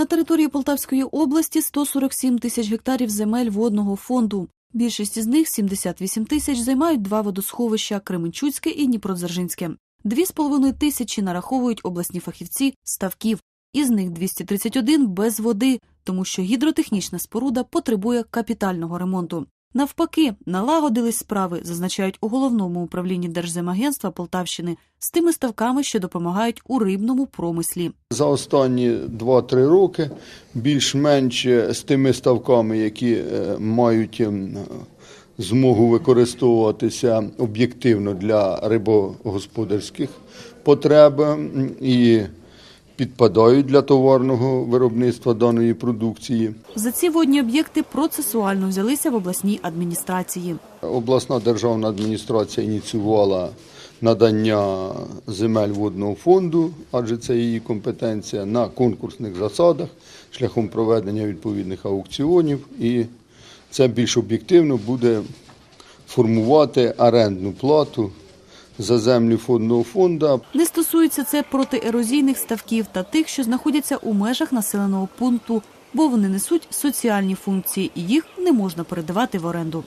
На території Полтавської області 147 тисяч гектарів земель водного фонду. Більшість із них 78 тисяч займають два водосховища Кременчуцьке і Дніпродзержинське. Дві з половиною тисячі нараховують обласні фахівці ставків. Із них 231 без води, тому що гідротехнічна споруда потребує капітального ремонту. Навпаки, налагодились справи, зазначають у головному управлінні Держземагентства Полтавщини, з тими ставками, що допомагають у рибному промислі. За останні 2-3 роки більш-менш з тими ставками, які е, мають ем, змогу використовуватися об'єктивно для рибогосподарських потреб і підпадають для товарного виробництва даної продукції. За ці водні об'єкти процесуально взялися в обласній адміністрації. Обласна державна адміністрація ініціювала надання земель водного фонду, адже це її компетенція, на конкурсних засадах шляхом проведення відповідних аукціонів. І це більш об'єктивно буде формувати орендну плату за землі водного фонду. Не стосується це протиерозійних ставків та тих, що знаходяться у межах населеного пункту, бо вони несуть соціальні функції і їх не можна передавати в оренду.